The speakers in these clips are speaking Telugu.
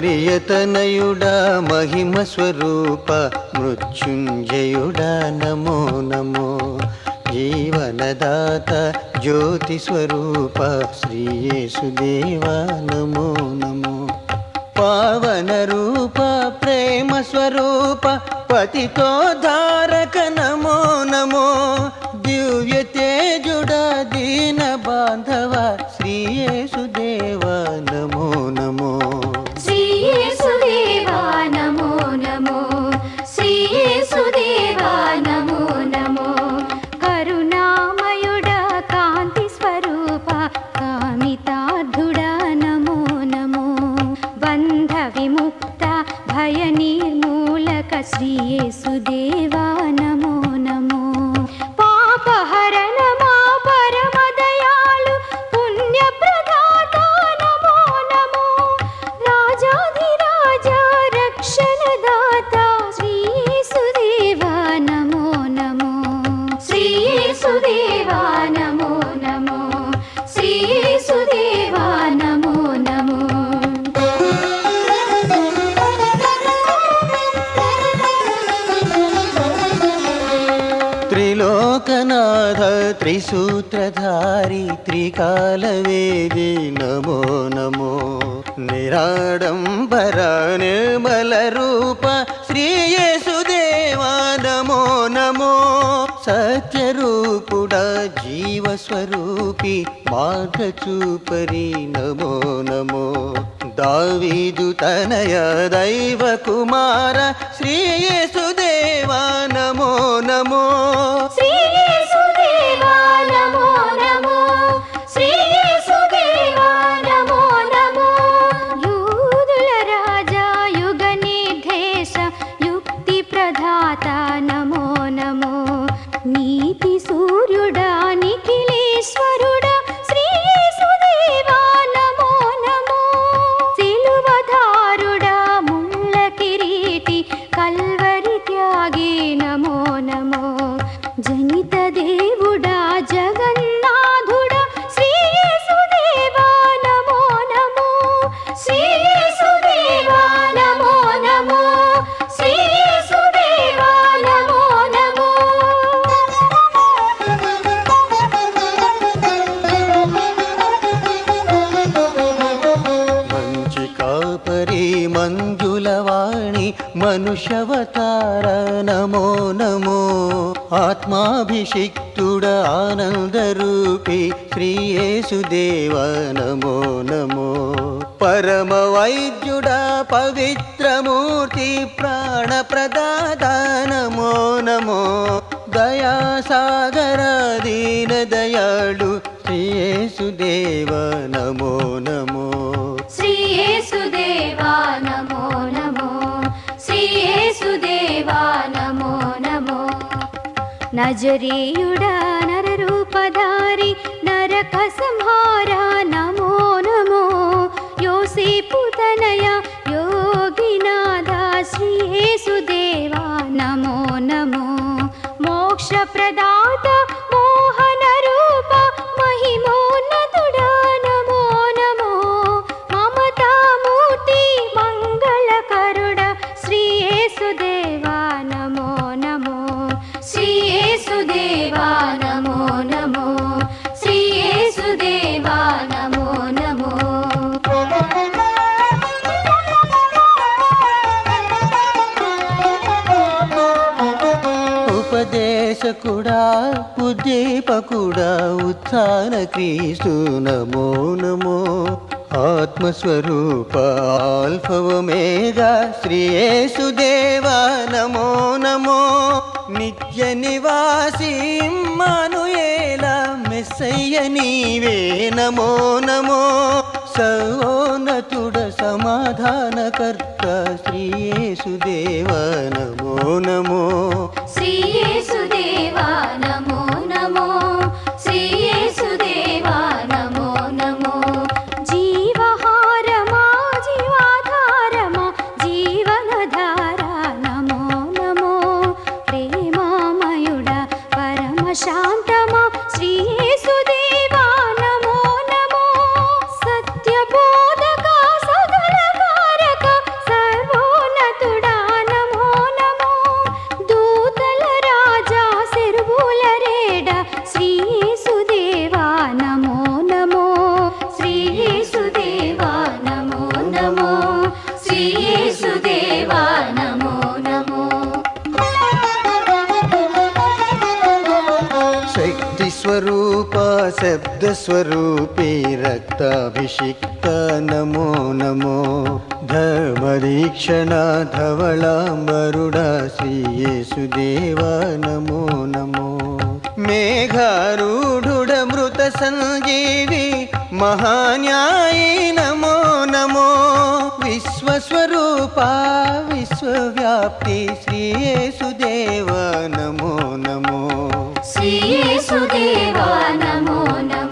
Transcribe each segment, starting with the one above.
మృత్యుంజయతనయుడా మహిమ స్వరూప మృత్యుంజయుడా నమో నమో. జీవనదాత జ్యోతి స్వరూప శ్రీయేసుదేవా నమో నమో. పావన రూప ప్రేమ స్వరూప పతితో ధారక నమో నమో. దివ్య తేజుడా దీన బాంధవ త్రిలోకనాథ త్రిసూత్రధారి త్రికాలవేది నమో నమో. నిరాడంబర నిర్మల రూప శ్రీయేసుదేవా నమో నమో. సత్యరూపుడ జీవస్వరూపి మార్గచూపరి నమో నమో. దావీదు తనయ దైవ కుమార శ్రీయేసుదేవా నమో నమో. నమో యూదుల రాజా యుగ నిర్దేశ యుక్తి ప్రదాత కాపరి మంజులవాణి మనుషవతార నమో నమో ఆత్మాభిషిక్తుడ ఆనందరూపి శ్రీయేసుదేవ నమో నమో పరమ వైద్యుడ పవిత్రమూర్తి ప్రాణప్రదాత నమో నమో దయాసాగర దీన దయాళు శ్రీయేసుదేవ నమో నమో నజరీయుడా నర ఉపదేశకుడా ఉద్దీపకుడా ఉత్థాన క్రీస్తు నమో నమో. ఆత్మస్వరూప ఆల్ఫవమేగా శ్రీయేసుదేవా నమో నమో. నిత్య నివాసీ మనుయేల మెస్సయ్య నీవే నమో నమో. సర్వోన్నతుడ సమాధానకర్త శ్రీయేసుదేవ నమో నమో. శ్రీయేసుదేవా నమో నమో. శ్రీయేసుదేవా నమో నమో. జీవహారమా జీవాధారమా జీవనధార నమో నమో. ప్రేమామయుడ పరమ स्वरूपे रक्ताभिषिक्त नमो नमो धर्मरीक्षणा धवलाम्बरुडा श्रीयेसुदेवा नमो नमो मेघारूढुडमृत सञ्जीवी महान्यायी नमो नमो विश्वस्वरूपा विश्वव्याप्ति श्रीयेसुदेवा नमो नमो श्रीयेसुदेवा नमो नमो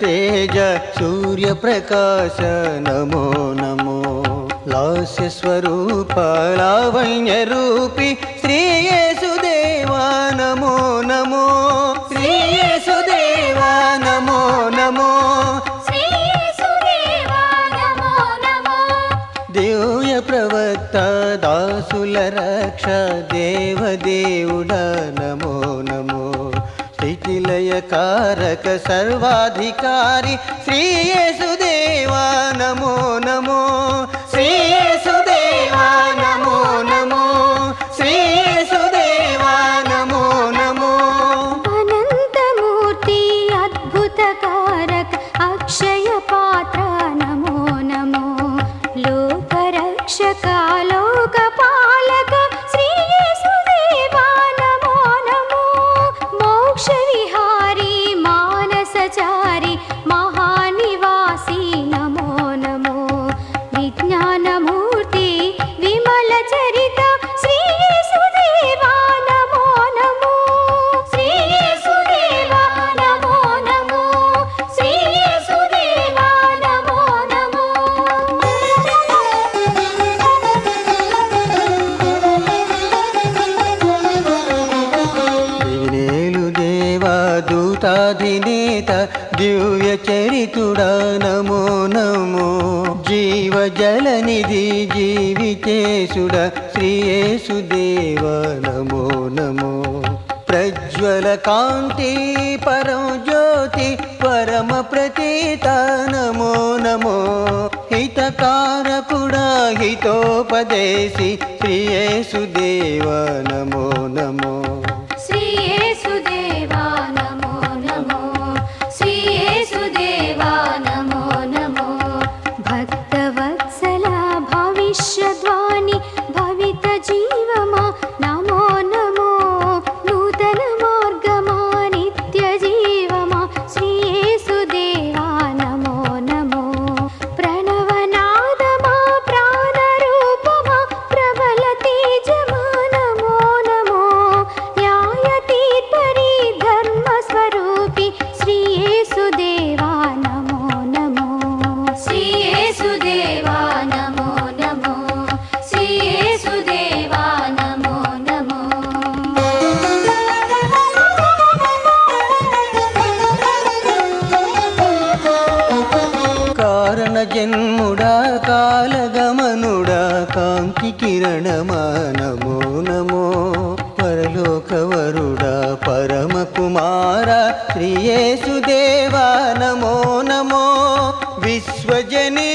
तेज सूर्यप्रकाश नमो नमो लास्यस्वरूप लावण्यरूपि श्रीयसुदेवा नमो नमो श्रीयसुदेवा नमो नमो दिव्यप्रवक्ता दासुलरक्ष देवदेवुड नमो कारक सर्वाधिकारी श्री येसुदेवा नमो नमो యేసుదేవ నమో. నమో ప్రజ్వల కాంతి పరం జ్యోతి పరమ ప్రతీత నమో నమో. హితకారకుడా హితోపదేశి శ్రీ నమో నమో. శ్రీ ప్రణమనమో నమో పరలోకవరుడా పరమకుమార శ్రీయేసుదేవా నమో నమో విశ్వజనీ